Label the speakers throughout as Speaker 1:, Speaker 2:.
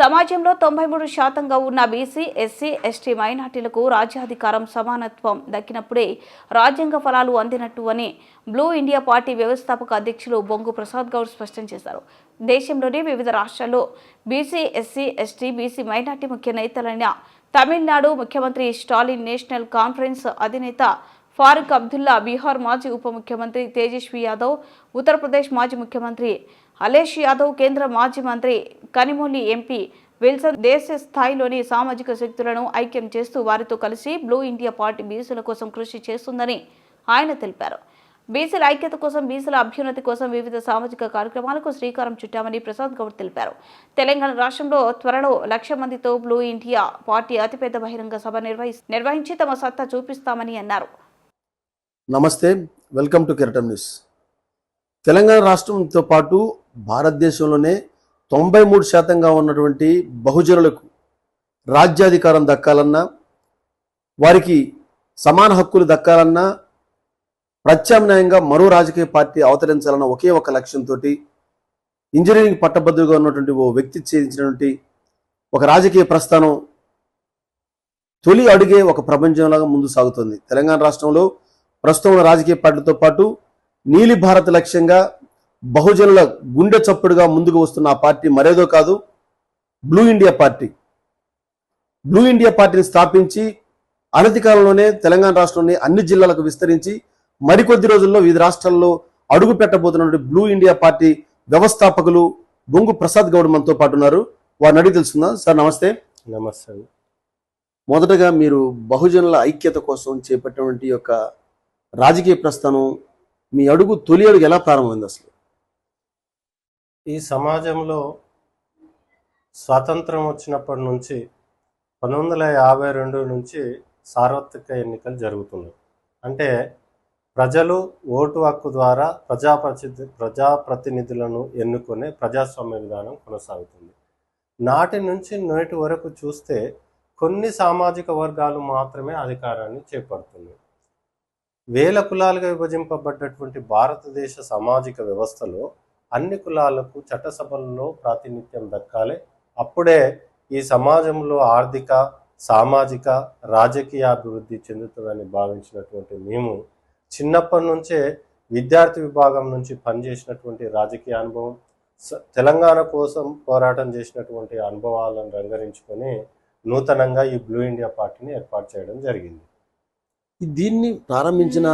Speaker 1: సమాజంలో తొంభై మూడు శాతంగా ఉన్న బీసీ ఎస్సీ ఎస్టీ మైనార్టీలకు రాజ్యాధికారం సమానత్వం దక్కినప్పుడే రాజ్యాంగ ఫలాలు అందినట్టు అని బ్లూ ఇండియా పార్టీ వ్యవస్థాపక అధ్యక్షులు బొంగు ప్రసాద్ గౌడ్ స్పష్టం చేశారు. దేశంలోని వివిధ రాష్ట్రాల్లో BC SC ST BC minority ముఖ్య నేతలైన తమిళనాడు ముఖ్యమంత్రి స్టాలిన్ నేషనల్ కాన్ఫరెన్స్ అధినేత ఫారూక్ అబ్దుల్లా బీహార్ మాజీ ఉప ముఖ్యమంత్రి తేజస్వి యాదవ్ ఉత్తరప్రదేశ్ మాజీ ముఖ్యమంత్రి అలేష్ యాదవ్ కేంద్ర మాజీ మంత్రి కనిమొల్లి ఎంపీ విల్సన్ దేశ స్థాయిలోని సామాజిక శక్తులను ఐక్యం చేస్తూ వారితో కలిసి బ్లూ ఇండియా పార్టీ బీసీల కోసం కృషి చేస్తుందని ఆయన తెలిపారు. బీసీల ఐక్యత కోసం బీసీల అభ్యున్నతి కోసం వివిధ సామాజిక కార్యక్రమాలకు శ్రీకారం చుట్టామని ప్రసాద్ గౌడ్ తెలిపారు. తెలంగాణ రాష్ట్రంలో త్వరలో లక్ష మందితో బ్లూ ఇండియా పార్టీ అతిపెద్ద బహిరంగ సభ నిర్వహి నిర్వహించి తమ సత్తా చూపిస్తామని అన్నారు.
Speaker 2: Namaste welcome to Keratam news. Telangana రాష్ట్రంతో పాటు భారతదేశంలోనే తొంభై మూడు శాతంగా ఉన్నటువంటి బహుజనులకు రాజ్యాధికారం దక్కాలన్నా వారికి సమాన హక్కులు దక్కాలన్నా ప్రత్యామ్నాయంగా మరో రాజకీయ పార్టీ అవతరించాలన్న ఒకే ఒక లక్ష్యంతో ఇంజనీరింగ్ పట్టభద్రుగా ఉన్నటువంటి ఓ వ్యక్తి చేయించినటువంటి ఒక రాజకీయ ప్రస్థానం తొలి అడుగే ఒక ప్రపంచంలాగా ముందు సాగుతుంది. తెలంగాణ రాష్ట్రంలో ప్రస్తుతం రాజకీయ పార్టీలతో పాటు నీలి భారత్ లక్ష్యంగా బహుజనుల గుండె చప్పుడుగా ముందుకు వస్తున్న ఆ పార్టీ మరేదో కాదు blue India party blue India పార్టీని స్థాపించి అనతి కాలంలోనే తెలంగాణ రాష్ట్రంలోని అన్ని జిల్లాలకు విస్తరించి మరికొద్ది రోజుల్లో వివిధ రాష్ట్రాల్లో అడుగు పెట్టబోతున్నటువంటి బ్లూ ఇండియా పార్టీ వ్యవస్థాపకులు బొంగు ప్రసాద్ గౌడ్ మనతో పాటు ఉన్నారు. వారిని అడిగి తెలుసుకుందాం. సార్ నమస్తే.
Speaker 3: నమస్తే.
Speaker 2: మొదటగా మీరు బహుజనుల ఐక్యత కోసం చేపట్టినటువంటి యొక్క రాజకీయ ప్రస్థానం మీ అడుగు తొలి అడుగు ఎలా ప్రారంభమైంది అసలు?
Speaker 3: ఈ సమాజంలో స్వాతంత్రం వచ్చినప్పటి నుంచి పంతొమ్మిది వందల యాభై రెండు నుంచి సార్వత్రిక ఎన్నికలు జరుగుతున్నాయి. అంటే ప్రజలు ఓటు హక్కు ద్వారా ప్రజాప్రతి ప్రజాప్రతినిధులను ఎన్నుకునే ప్రజాస్వామ్య విధానం కొనసాగుతుంది. నాటి నుంచి నేటి వరకు చూస్తే కొన్ని సామాజిక వర్గాలు మాత్రమే అధికారాన్ని చేపడుతున్నాయి. వేల కులాలుగా విభజింపబడ్డటువంటి భారతదేశ సామాజిక వ్యవస్థలో అన్ని కులాలకు చట్టసభల్లో ప్రాతినిధ్యం దక్కాలి. అప్పుడే ఈ సమాజంలో ఆర్థిక సామాజిక రాజకీయ అభివృద్ధి చెందుతుందని భావించినటువంటి మేము చిన్నప్పటి నుంచే విద్యార్థి విభాగం నుంచి పనిచేసినటువంటి రాజకీయ అనుభవం స- తెలంగాణ కోసం పోరాటం చేసినటువంటి అనుభవాలను రంగరించుకొని నూతనంగా ఈ బ్లూ ఇండియా పార్టీని ఏర్పాటు చేయడం జరిగింది.
Speaker 2: దీన్ని ప్రారంభించిన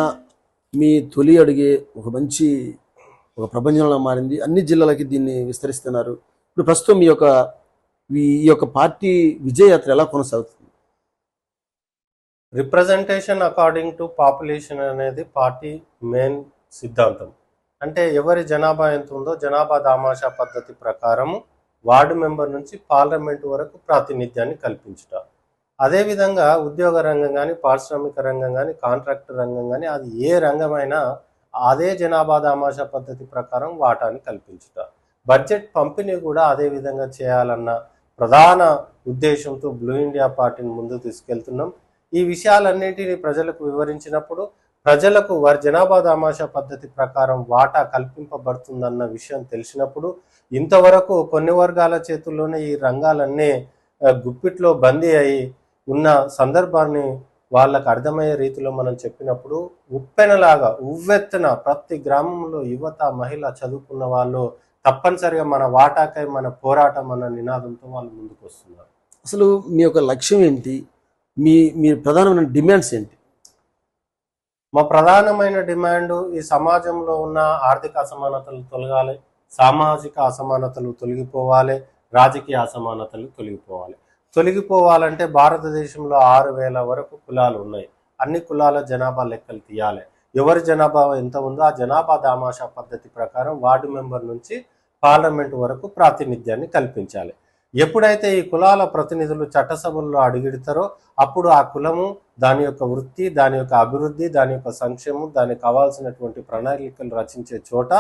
Speaker 2: మీ తొలి అడిగే ఒక మంచి ఒక ప్రపంచంలో మారింది. అన్ని జిల్లాలకి దీన్ని విస్తరిస్తున్నారు. ఇప్పుడు ప్రస్తుతం ఈ యొక్క ఈ యొక్క పార్టీ విజయయాత్ర ఎలా కొనసాగుతుంది?
Speaker 3: రిప్రజెంటేషన్ అకార్డింగ్ టు పాపులేషన్ అనేది పార్టీ మెయిన్ సిద్ధాంతం. అంటే ఎవరి జనాభా ఎంత ఉందో జనాభా దామాషా పద్ధతి ప్రకారము వార్డు మెంబర్ నుంచి పార్లమెంట్ వరకు ప్రాతినిధ్యాన్ని కల్పించుట. అదేవిధంగా ఉద్యోగ రంగం కానీ పారిశ్రామిక రంగం కానీ కాంట్రాక్టర్ రంగం కానీ అది ఏ రంగమైనా అదే జనాభా దామాషా పద్ధతి ప్రకారం వాటాని కల్పించుట. బడ్జెట్ పంపిణీ కూడా అదే విధంగా చేయాలన్న ప్రధాన ఉద్దేశంతో బ్లూ ఇండియా పార్టీని ముందు తీసుకెళ్తున్నాం. ఈ విషయాలన్నింటినీ ప్రజలకు వివరించినప్పుడు ప్రజలకు వారి జనాభా దామాషా పద్ధతి ప్రకారం వాటా కల్పింపబడుతుందన్న విషయం తెలిసినప్పుడు ఇంతవరకు కొన్ని వర్గాల చేతుల్లోనే ఈ రంగాలన్నీ గుప్పిట్లో బందీ అయి ఉన్న సందర్భాన్ని వాళ్ళకు అర్థమయ్యే రీతిలో మనం చెప్పినప్పుడు ఉప్పెనలాగా ఉవ్వెత్తున ప్రతి గ్రామంలో యువత మహిళ చదువుకున్న వాళ్ళు తప్పనిసరిగా మన వాటాకై మన పోరాటం అన్న నినాదంతో వాళ్ళు ముందుకు వస్తున్నారు
Speaker 2: అసలు మీ యొక్క లక్ష్యం ఏంటి? మీ మీ ప్రధానమైన డిమాండ్స్ ఏంటి?
Speaker 3: మా ప్రధానమైన డిమాండ్ ఈ సమాజంలో ఉన్న ఆర్థిక అసమానతలు తొలగాలి సామాజిక అసమానతలు తొలగిపోవాలి రాజకీయ అసమానతలు తొలగిపోవాలి. తొలగిపోవాలంటే భారతదేశంలో ఆరు వేల వరకు కులాలు ఉన్నాయి. అన్ని కులాల జనాభా లెక్కలు తీయాలి. ఎవరి జనాభా ఎంత ఉందో ఆ జనాభా దామాషా పద్ధతి ప్రకారం వార్డు మెంబర్ నుంచి పార్లమెంట్ వరకు ప్రాతినిధ్యాన్ని కల్పించాలి. ఎప్పుడైతే ఈ కులాల ప్రతినిధులు చట్టసభల్లో అడుగెడతారో అప్పుడు ఆ కులము దాని యొక్క వృత్తి దాని యొక్క అభివృద్ధి దాని యొక్క సంక్షేమం దానికి కావాల్సినటువంటి ప్రణాళికలు రచించే చోట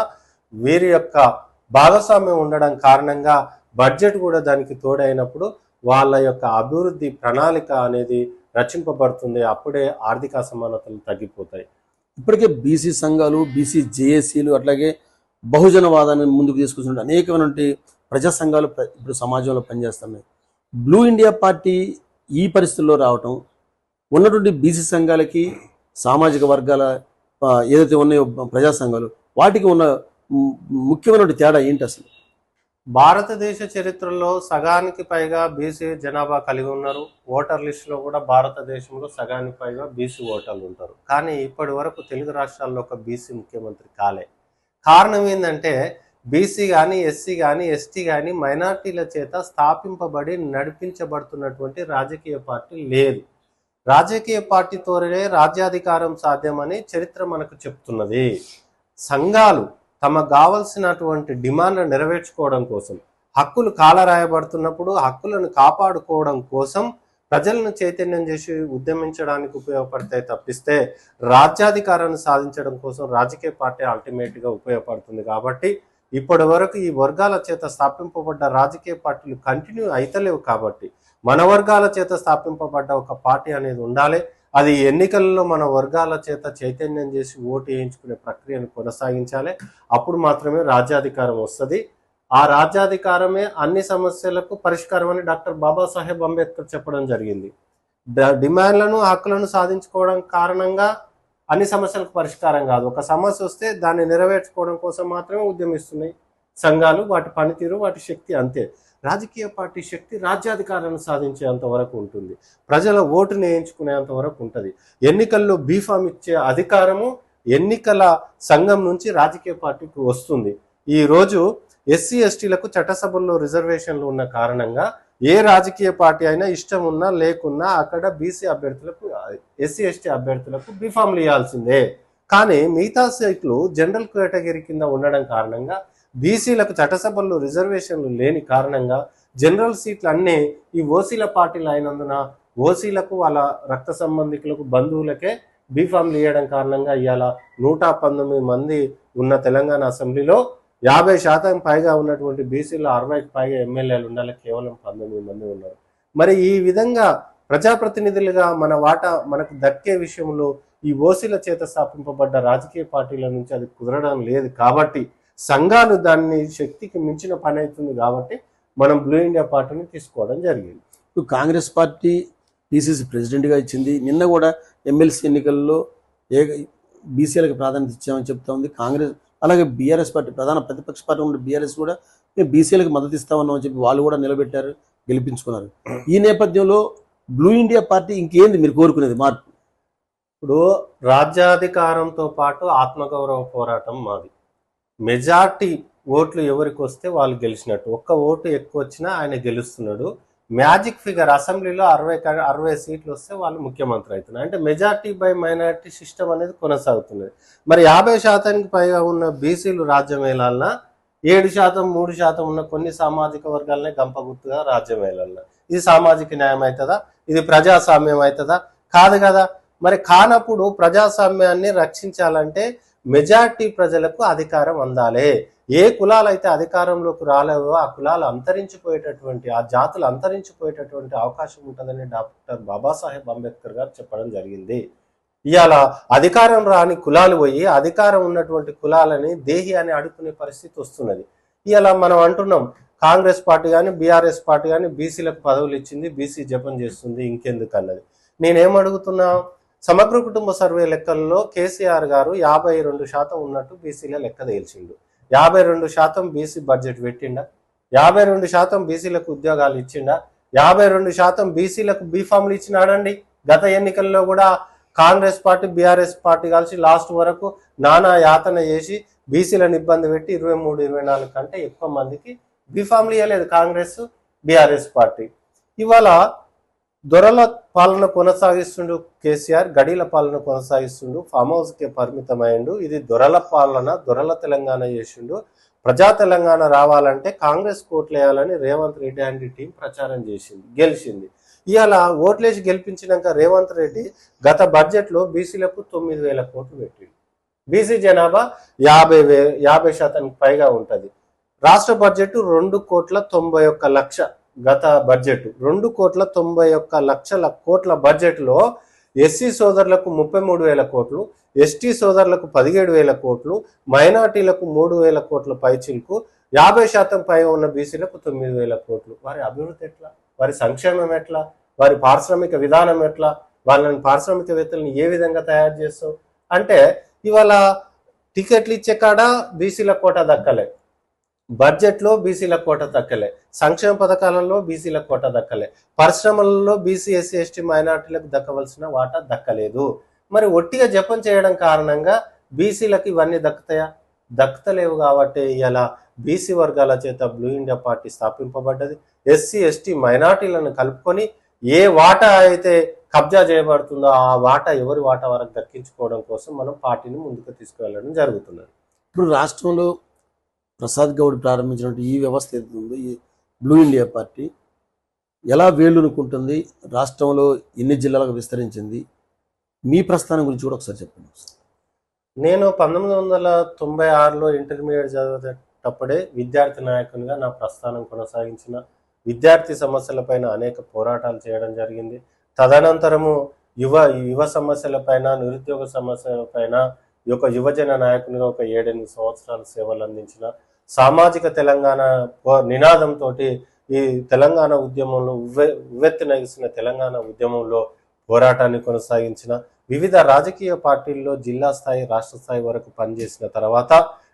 Speaker 3: వీరి యొక్క భాగస్వామ్యం ఉండడం కారణంగా బడ్జెట్ కూడా దానికి తోడైనప్పుడు వాళ్ళ యొక్క అభివృద్ధి ప్రణాళిక అనేది రచింపబడుతుంది. అప్పుడే ఆర్థిక అసమానతలు తగ్గిపోతాయి.
Speaker 2: ఇప్పటికే బీసీ సంఘాలు బీసీ జేఏసీలు అట్లాగే బహుజనవాదాన్ని ముందుకు తీసుకొస్తున్న అనేకమైనటువంటి ప్రజా సంఘాలు ప్ర- ఇప్పుడు సమాజంలో పనిచేస్తున్నాయి. బ్లూ ఇండియా పార్టీ ఈ పరిస్థితుల్లో రావటం ఉన్నటువంటి బీసీ సంఘాలకి సామాజిక వర్గాల ఏదైతే ఉన్నాయో ప్రజా సంఘాలు వాటికి ఉన్న ముఖ్యమైనటువంటి తేడా ఏంటి అసలు?
Speaker 3: భారతదేశ చరిత్రలో సగానికి పైగా బీసీ జనాభా కలిగి ఉన్నారు. ఓటర్ లిస్టులో కూడా భారతదేశంలో సగానికి పైగా బీసీ ఓటర్లు ఉంటారు. కానీ ఇప్పటి వరకు తెలుగు రాష్ట్రాల్లో ఒక బీసీ ముఖ్యమంత్రి కాలే. కారణం ఏంటంటే బీసీ కానీ ఎస్సీ కానీ ఎస్టీ కానీ మైనార్టీల చేత స్థాపింపబడి నడిపించబడుతున్నటువంటి రాజకీయ పార్టీ లేదు. రాజకీయ పార్టీతోనే రాజ్యాధికారం సాధ్యమని చరిత్ర మనకు చెప్తున్నది. సంఘాలు తమకు కావలసినటువంటి డిమాండ్లు నెరవేర్చుకోవడం కోసం హక్కులు కాలరాయబడుతున్నప్పుడు హక్కులను కాపాడుకోవడం కోసం ప్రజలను చైతన్యం చేసి ఉద్యమించడానికి ఉపయోగపడతాయి తప్పిస్తే రాజ్యాధికారాన్ని సాధించడం కోసం రాజకీయ పార్టీ అల్టిమేట్గా ఉపయోగపడుతుంది కాబట్టి ఇప్పటి వరకు ఈ వర్గాల చేత స్థాపింపబడ్డ రాజకీయ పార్టీలు కంటిన్యూ అయితలేవు కాబట్టి మన వర్గాల చేత స్థాపింపబడ్డ ఒక పార్టీ అనేది ఉండాలి. అది ఎన్నికల్లో మన వర్గాల చేత చైతన్యం చేసి ఓటు వేయించుకునే ప్రక్రియను కొనసాగించాలి. అప్పుడు మాత్రమే రాజ్యాధికారం వస్తుంది. ఆ రాజ్యాధికారమే అన్ని సమస్యలకు పరిష్కారం అని డాక్టర్ బాబాసాహెబ్ అంబేద్కర్ చెప్పడం జరిగింది. డిమాండ్లను హక్కులను సాధించుకోవడం కారణంగా అన్ని సమస్యలకు పరిష్కారం కాదు. ఒక సమస్య వస్తే దాన్ని నెరవేర్చుకోవడం కోసం మాత్రమే ఉద్యమిస్తున్నాయి సంఘాలు వాటి పనితీరు వాటి శక్తి అంతే. రాజకీయ పార్టీ శక్తి రాజ్యాధికారాన్ని సాధించేంత వరకు ఉంటుంది. ప్రజల ఓటుని వేయించుకునేంత వరకు ఉంటుంది. ఎన్నికల్లో బీఫామ్ ఇచ్చే అధికారము ఎన్నికల సంఘం నుంచి రాజకీయ పార్టీకి వస్తుంది. ఈ రోజు ఎస్సీ ఎస్టీలకు చట్టసభల్లో రిజర్వేషన్లు ఉన్న కారణంగా ఏ రాజకీయ పార్టీ అయినా ఇష్టం ఉన్నా లేకున్నా అక్కడ బీసీ అభ్యర్థులకు ఎస్సీ ఎస్టీ అభ్యర్థులకు బీఫామ్లు ఇవ్వాల్సిందే. కానీ మిగతా సీట్లు జనరల్ కేటగిరీ కింద ఉండడం కారణంగా బీసీలకు చట్టసభల్లో రిజర్వేషన్లు లేని కారణంగా జనరల్ సీట్లు అన్నీ ఈ ఓసీల పార్టీలు అయినందున ఓసీలకు వాళ్ళ రక్త సంబంధికులకు బంధువులకే బీఫామ్లు ఇవ్వడం కారణంగా ఇవాళ నూట పంతొమ్మిది మంది ఉన్న తెలంగాణ అసెంబ్లీలో యాభై శాతం పైగా ఉన్నటువంటి బీసీలో అరవైకి పైగా ఎమ్మెల్యేలు ఉండాలి. కేవలం పంతొమ్మిది మంది ఉన్నారు. మరి ఈ విధంగా ప్రజాప్రతినిధులుగా మన వాటా మనకు దక్కే విషయంలో ఈ ఓసీల చేత స్థాపింపబడ్డ రాజకీయ పార్టీల నుంచి అది కుదరడం లేదు కాబట్టి సంఘాలు దాన్ని శక్తికి మించిన పని అవుతుంది కాబట్టి మనం బ్లూ ఇండియా పార్టీని తీసుకోవడం జరిగింది.
Speaker 2: ఇప్పుడు కాంగ్రెస్ పార్టీ పిసిసి ప్రెసిడెంట్గా ఇచ్చింది. నిన్న కూడా ఎమ్మెల్సీ ఎన్నికల్లో ఏ బీసీలకు ప్రాధాన్యత ఇచ్చామని చెప్తా ఉంది. కాంగ్రెస్ అలాగే బీఆర్ఎస్ పార్టీ ప్రధాన ప్రతిపక్ష పార్టీ ఉన్న బీఆర్ఎస్ కూడా మేము బీసీలకు మద్దతు ఇస్తామన్నామని చెప్పి వాళ్ళు కూడా నిలబెట్టారు గెలిపించుకున్నారు. ఈ నేపథ్యంలో బ్లూ ఇండియా పార్టీ ఇంకేంది మీరు కోరుకునేది? మార్పు.
Speaker 3: ఇప్పుడు రాజ్యాధికారంతో పాటు ఆత్మగౌరవ పోరాటం మాది. మెజార్టీ ఓట్లు ఎవరికి వస్తే వాళ్ళు గెలిచినట్టు. ఒక్క ఓటు ఎక్కువ వచ్చినా ఆయన గెలుస్తున్నాడు. మ్యాజిక్ ఫిగర్ అసెంబ్లీలో అరవై అరవై సీట్లు వస్తే వాళ్ళు ముఖ్యమంత్రి అవుతున్నారు. అంటే మెజార్టీ బై మైనార్టీ సిస్టమ్ అనేది కొనసాగుతున్నది. మరి యాభై శాతానికి పైగా ఉన్న బీసీలు రాజ్యం ఏలాలన్నా ఏడు శాతం మూడు శాతం ఉన్న కొన్ని సామాజిక వర్గాలనే గంపగుర్తుగా రాజ్యం ఏలాలన్నా ఇది సామాజిక న్యాయం అవుతుందా? ఇది ప్రజాస్వామ్యం అవుతుందా? కాదు కదా. మరి కానప్పుడు ప్రజాస్వామ్యాన్ని రక్షించాలంటే మెజార్టీ ప్రజలకు అధికారం అందాలి. ఏ కులాలు అయితే అధికారంలోకి రాలేవో ఆ కులాలు అంతరించిపోయేటటువంటి ఆ జాతులు అంతరించిపోయేటటువంటి అవకాశం ఉంటుందని డాక్టర్ బాబాసాహెబ్ అంబేద్కర్ గారు చెప్పడం జరిగింది. ఇవాళ అధికారం రాని కులాలు పోయి అధికారం ఉన్నటువంటి కులాలని దేహి అని అడుక్కునే పరిస్థితి వస్తున్నది. ఇవాళ మనం అంటున్నాం కాంగ్రెస్ పార్టీ కానీ బీఆర్ఎస్ పార్టీ కానీ బీసీలకు పదవులు ఇచ్చింది బీసీ జపం చేస్తుంది ఇంకెందుకు అన్నది. నేనేం అడుగుతున్నా సమగ్ర కుటుంబ సర్వే లెక్కల్లో కేసీఆర్ గారు యాభై రెండు శాతం ఉన్నట్టు బీసీల లెక్క తేల్చిండు. యాభై రెండు శాతం బీసీ బడ్జెట్ పెట్టిండా? యాభై రెండు శాతం బీసీలకు ఉద్యోగాలు ఇచ్చిండా? యాభై రెండు శాతం బీసీలకు బీఫామ్లు ఇచ్చినాడండి? గత ఎన్నికల్లో కూడా కాంగ్రెస్ పార్టీ బీఆర్ఎస్ పార్టీ కలిసి లాస్ట్ వరకు నానా యాతన చేసి బీసీలను ఇబ్బంది పెట్టి ఇరవై మూడు ఇరవై నాలుగు కంటే ఎక్కువ మందికి బీఫామ్లు ఇవ్వలేదు కాంగ్రెస్ బీఆర్ఎస్ పార్టీ. ఇవాళ దొరల పాలన కొనసాగిస్తుండు కేసీఆర్ గడీల పాలన కొనసాగిస్తుండు ఫామ్ హౌస్కే పరిమితమైండు ఇది దొరల పాలన దొరల తెలంగాణ చేసిండు. ప్రజా తెలంగాణ రావాలంటే కాంగ్రెస్ కోట్లు వేయాలని రేవంత్ రెడ్డి అండ్ టీం ప్రచారం చేసింది గెలిచింది. ఇవాళ ఓట్లేసి గెలిపించినాక రేవంత్ రెడ్డి గత బడ్జెట్లో బీసీలకు తొమ్మిది వేల కోట్లు పెట్టిండు. బీసీ జనాభా యాభై వే యాభై శాతానికి పైగా ఉంటుంది. రాష్ట్ర బడ్జెట్ రెండు కోట్ల తొంభై ఒక్క లక్ష గత బడ్జెట్. రెండు కోట్ల తొంభై ఒక్క లక్షల కోట్ల బడ్జెట్లో ఎస్సీ సోదరులకు ముప్పై మూడు వేల కోట్లు ఎస్టీ సోదరులకు పదిహేడు వేల కోట్లు మైనార్టీలకు మూడు వేల కోట్ల పైచిలకు యాభై శాతం పై ఉన్న బీసీలకు తొమ్మిది వేల కోట్లు. వారి అభివృద్ధి ఎట్లా? వారి సంక్షేమం ఎట్లా? వారి పారిశ్రామిక విధానం ఎట్లా? వాళ్ళని పారిశ్రామికవేత్తలను ఏ విధంగా తయారు చేస్తాం అంటే ఇవాళ టికెట్లు ఇచ్చే కాడ బీసీల కోట దక్కలే. బడ్జెట్లో బీసీల కోట దక్కలే. సంక్షేమ పథకాలలో బీసీల కోట దక్కలే. పరిశ్రమలలో బీసీ ఎస్సీ ఎస్టీ మైనార్టీలకు దక్కవలసిన వాటా దక్కలేదు. మరి ఒట్టిగా జపం చేయడం కారణంగా బీసీలకు ఇవన్నీ దక్కుతాయా? దక్కుతలేవు కాబట్టి ఇలా బీసీ వర్గాల చేత బ్లూ ఇండియా పార్టీ స్థాపింపబడ్డది. ఎస్సీ ఎస్టీ మైనార్టీలను కలుపుకొని ఏ వాటా అయితే కబ్జా చేయబడుతుందో ఆ వాటా ఎవరి వాటా వరకు దక్కించుకోవడం కోసం మనం పార్టీని ముందుకు తీసుకువెళ్ళడం జరుగుతున్నది.
Speaker 2: ఇప్పుడు రాష్ట్రంలో ప్రసాద్ గౌడ్ ప్రారంభించినటువంటి ఈ వ్యవస్థ ఏదైతే ఈ బ్లూ ఇండియా పార్టీ ఎలా వేళ్ళునుకుంటుంది రాష్ట్రంలో ఎన్ని జిల్లాలకు విస్తరించింది మీ ప్రస్థానం గురించి కూడా ఒకసారి చెప్పండి
Speaker 3: నేను పంతొమ్మిది వందల తొంభై ఆరులో ఇంటర్మీడియట్ చదివేటప్పుడే విద్యార్థి నాయకునిగా నా ప్రస్థానం కొనసాగించిన విద్యార్థి సమస్యలపైన అనేక పోరాటాలు చేయడం జరిగింది. తదనంతరము యువ యువ సమస్యలపైన నిరుద్యోగ సమస్యలపైన ఈ యొక్క యువజన నాయకునిగా ఒక ఏడెనిమిది సంవత్సరాలు సేవలు అందించిన సామాజిక తెలంగాణ పో- నినాదంతో ఈ తెలంగాణ ఉద్యమంలో ఉవ్వె ఉవ్వెత్తునగిసిన తెలంగాణ ఉద్యమంలో పోరాటాన్ని కొనసాగించిన వివిధ రాజకీయ పార్టీల్లో జిల్లా స్థాయి రాష్ట్ర స్థాయి వరకు పనిచేసిన తర్వాత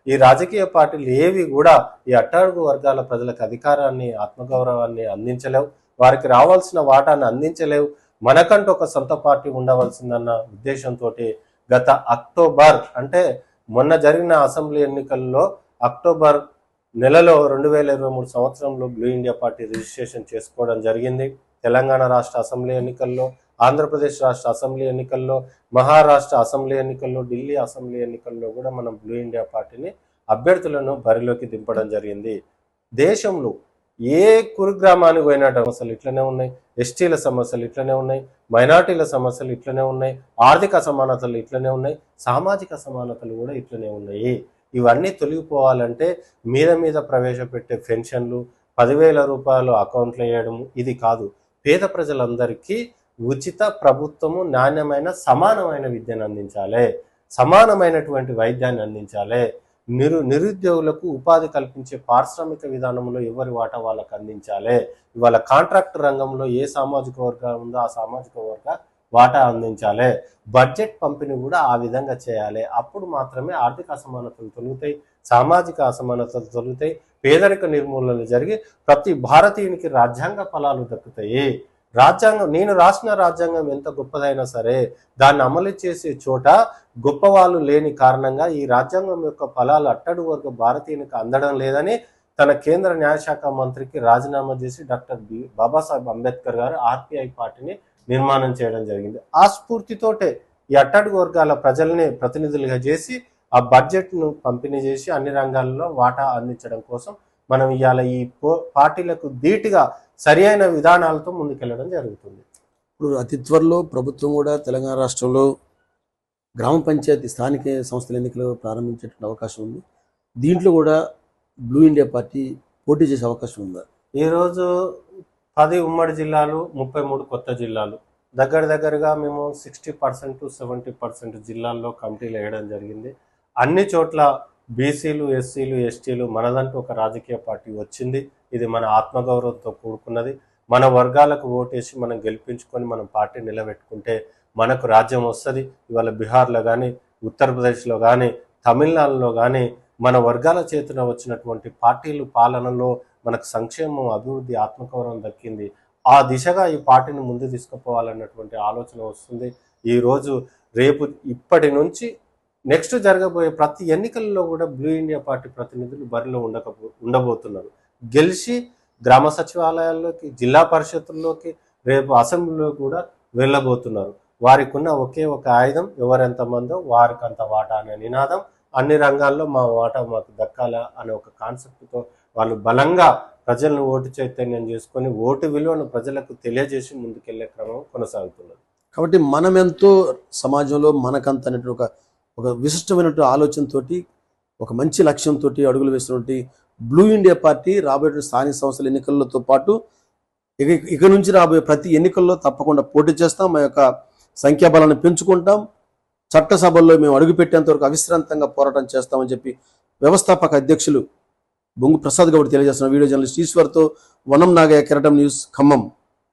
Speaker 3: ఈ రాజకీయ పార్టీలు ఏవి కూడా ఈ అట్టడుగు వర్గాల ప్రజలకు అధికారాన్ని ఆత్మగౌరవాన్ని అందించలేవు. వారికి రావాల్సిన వాటాన్ని అందించలేవు. మనకంటూ ఒక సొంత పార్టీ ఉండవలసిందన్న ఉద్దేశంతో గత అక్టోబర్ అంటే మొన్న జరిగిన అసెంబ్లీ ఎన్నికల్లో అక్టోబర్ నెలలో రెండు వేల ఇరవై మూడు సంవత్సరంలో బ్లూ ఇండియా పార్టీ రిజిస్ట్రేషన్ చేసుకోవడం జరిగింది. తెలంగాణ రాష్ట్ర అసెంబ్లీ ఎన్నికల్లో ఆంధ్రప్రదేశ్ రాష్ట్ర అసెంబ్లీ ఎన్నికల్లో మహారాష్ట్ర అసెంబ్లీ ఎన్నికల్లో ఢిల్లీ అసెంబ్లీ ఎన్నికల్లో కూడా మనం బ్లూ ఇండియా పార్టీని అభ్యర్థులను బరిలోకి దింపడం జరిగింది. దేశంలో ఏ కురుగ్రామానికి పోయినా సమస్యలు ఇట్లనే ఉన్నాయి ఎస్టీల సమస్యలు ఇట్లనే ఉన్నాయి మైనార్టీల సమస్యలు ఇట్లనే ఉన్నాయి ఆర్థిక అసమానతలు ఇట్లనే ఉన్నాయి సామాజిక అసమానతలు కూడా ఇట్లనే ఉన్నాయి. ఇవన్నీ తొలగిపోవాలంటే మీద మీద ప్రవేశపెట్టే పెన్షన్లు పదివేల రూపాయలు అకౌంట్లు వేయడం ఇది కాదు. పేద ప్రజలందరికీ ఉచిత ప్రభుత్వము నాణ్యమైన సమానమైన విద్యను అందించాలి. సమానమైనటువంటి వైద్యాన్ని అందించాలి. నిరు నిరుద్యోగులకు ఉపాధి కల్పించే పారిశ్రామిక విధానంలో ఎవరి వాటా వాళ్ళకు అందించాలి? ఇవాళ కాంట్రాక్ట్ రంగంలో ఏ సామాజిక వర్గం ఉందో ఆ సామాజిక వర్గ వాటా అందించాలి. బడ్జెట్ పంపిణీ కూడా ఆ విధంగా చేయాలి. అప్పుడు మాత్రమే ఆర్థిక అసమానతలు తొలుగుతాయి సామాజిక అసమానతలు తొలుగుతాయి పేదరిక నిర్మూలన జరిగి ప్రతి భారతీయునికి రాజ్యాంగ ఫలాలు దక్కుతాయి. రాజ్యాంగం నేను రాసిన రాజ్యాంగం ఎంత గొప్పదైనా సరే దాన్ని అమలు చేసే చోట గొప్పవాళ్ళు లేని కారణంగా ఈ రాజ్యాంగం యొక్క ఫలాలు అట్టడు వరకు భారతీయునికి అందడం లేదని తన కేంద్ర న్యాయశాఖ మంత్రికి రాజీనామా చేసి డాక్టర్ బి బాబాసాహెబ్ అంబేద్కర్ గారు ఆర్పిఐ పార్టీని నిర్మాణం చేయడం జరిగింది. ఆ స్ఫూర్తితోటే ఈ అట్టడుగు వర్గాల ప్రజల్ని ప్రతినిధులుగా చేసి ఆ బడ్జెట్ను పంపిణీ చేసి అన్ని రంగాల్లో వాటా అందించడం కోసం మనం ఇవాళ ఈ పార్టీలకు ధీటుగా సరి అయిన విధానాలతో ముందుకెళ్ళడం జరుగుతుంది.
Speaker 2: ఇప్పుడు అతి త్వరలో ప్రభుత్వం కూడా తెలంగాణ రాష్ట్రంలో గ్రామ పంచాయతీ స్థానిక సంస్థల ఎన్నికలు ప్రారంభించేటువంటి అవకాశం ఉంది. దీంట్లో కూడా బ్లూ ఇండియా పార్టీ పోటీ చేసే అవకాశం ఉందా?
Speaker 3: ఈరోజు పది ఉమ్మడి జిల్లాలు ముప్పై మూడు కొత్త జిల్లాలు. దగ్గర దగ్గరగా మేము sixty percent to seventy percent జిల్లాల్లో కమిటీలు వేయడం జరిగింది. అన్ని చోట్ల బీసీలు ఎస్సీలు ఎస్టీలు మనదంటూ ఒక రాజకీయ పార్టీ వచ్చింది. ఇది మన ఆత్మగౌరవంతో కూడుకున్నది. మన వర్గాలకు ఓటేసి మనం గెలిపించుకొని మనం పార్టీ నిలబెట్టుకుంటే మనకు రాజ్యం వస్తుంది. ఇవాళ బీహార్లో కానీ ఉత్తరప్రదేశ్లో కానీ తమిళనాడులో కానీ మన వర్గాల చేతున వచ్చినటువంటి పార్టీలు పాలనలో మనకు సంక్షేమం అభివృద్ధి ఆత్మగౌరవం దక్కింది. ఆ దిశగా ఈ పార్టీని ముందు తీసుకుపోవాలన్నటువంటి ఆలోచన వస్తుంది. ఈరోజు రేపు ఇప్పటి నుంచి నెక్స్ట్ జరగబోయే ప్రతి ఎన్నికల్లో కూడా బ్లూ ఇండియా పార్టీ ప్రతినిధులు బరిలో ఉండకపో ఉండబోతున్నారు. గెలిచి గ్రామ సచివాలయాల్లోకి జిల్లా పరిషత్తుల్లోకి రేపు అసెంబ్లీలో కూడా వెళ్ళబోతున్నారు. వారికి ఉన్న ఒకే ఒక ఆయుధం ఎవరెంతమందో వారికి అంత వాటా అనే నినాదం అన్ని రంగాల్లో మా వాటా మాకు దక్కాలా అనే ఒక కాన్సెప్ట్తో వాళ్ళు బలంగా ప్రజలను ఓటు చైతన్యం చేసుకొని ఓటు విలువను ప్రజలకు తెలియజేసి ముందుకెళ్ళే క్రమం కొనసాగుతున్నది.
Speaker 2: కాబట్టి మనం ఎంతో సమాజంలో మనకంత అనేటువంటి ఒక ఒక విశిష్టమైనటువంటి ఆలోచనతోటి ఒక మంచి లక్ష్యంతో అడుగులు వేసినటువంటి బ్లూ ఇండియా పార్టీ రాబోయే స్థానిక సంస్థల ఎన్నికలతో పాటు ఇక ఇక నుంచి రాబోయే ప్రతి ఎన్నికల్లో తప్పకుండా పోటీ చేస్తాం. మా యొక్క సంఖ్యాబలాన్ని పెంచుకుంటాం. చట్టసభల్లో మేము అడుగుపెట్టేంత వరకు అవిశ్రాంతంగా పోరాటం చేస్తామని చెప్పి వ్యవస్థాపక అధ్యక్షులు బొంగు ప్రసాద్ గౌడ్ తెలియజేస్తున్న వీడియో జర్నలిస్ట్ ఈశ్వర్తో వనం నాగయ్య కెరటం న్యూస్ ఖమ్మం.